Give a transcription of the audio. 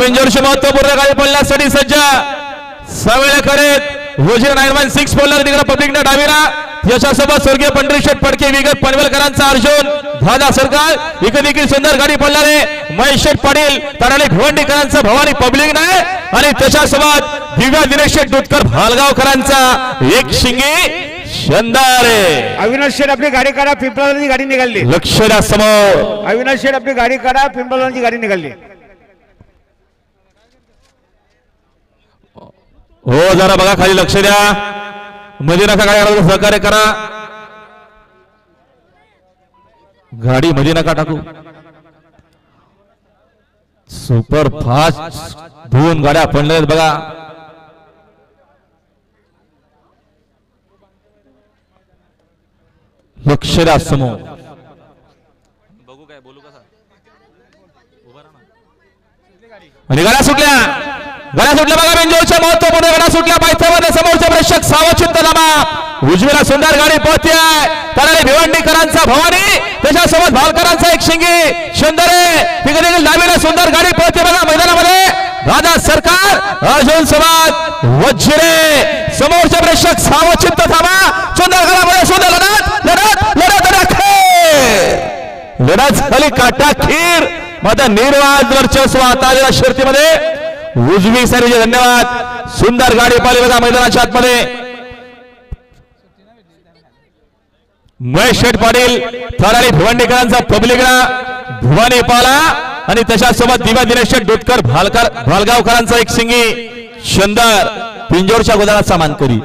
बिंजोरशी महत्त्वपूर्ण गाडी पडण्यासाठी सज्ज. सवेळ करीत वजीर नाईन वन सिक्स बोलणार तिकडे पब्लिक डावीरा यशासोबत स्वर्गीय पंढरी शेठ फडके विगत पनवेलकरांचा अर्जुन. दादा सरकार इकडे देखील सुंदर गाडी पडल्याने महेश शेठ पाटील तराळे घोंडीकरांचा भवानी पब्लिक नाही. आणि त्याच्यासोबत दिव्या दिनेश शेठ दुधकर भालगावकरांचा एक शिंगी. शंदारे अविनाश शेठ आपली गाडी काढा पिंपळाची गाडी निघाली. लक्ष द्या समोर. अविनाश शेठ आपली गाडी काढा पिंपळाची गाडी निघाली. हो जरा बघा खाली लक्ष द्या. नका काय करायचं सहकार्य करा. गाडी मध्ये नका टाकू. सुपर फास्ट दोन गाड्या पडल्या आहेत बघा द्या समोर आणि गाड्या सुटल्या. गाड्या सुटल्या बघा बेंजोरच्या महत्त्वपूर्ण गाड्या सुटल्या. पायथ्यामध्ये समोरचे प्रेक्षक सावचित्त नामा उजवीला सुंदर गाडी पोहते तराळे भिवंडीकरांचा भवानी. त्याच्यासोबत भालकरांचा एक शिंगी. सुंदरे तिकडे डावीला सुंदर गाडी पोहते बघा मैदानामध्ये. दादा सरकार अर्जुन समाज वज्रे. समोरचे प्रेक्षक सावचित्त काटा खीर. माझा निर्वाद वर्चस्व आता आलेल्या शर्तीमध्ये. उजवी सरीचे धन्यवाद. सुंदर गाडी पाहिली बघा मैदानाच्या आतमध्ये. महेश शेठ पाटील थराडी भिवंडीकरांचा पब्लिकला भुवानी पाला. आणि त्याच्यासोबत दिवा दिनेश शेठ भालकर भालगावकरांचा एक सिंगी शंदर पिंजोरच्या गोदानाचा मानकरी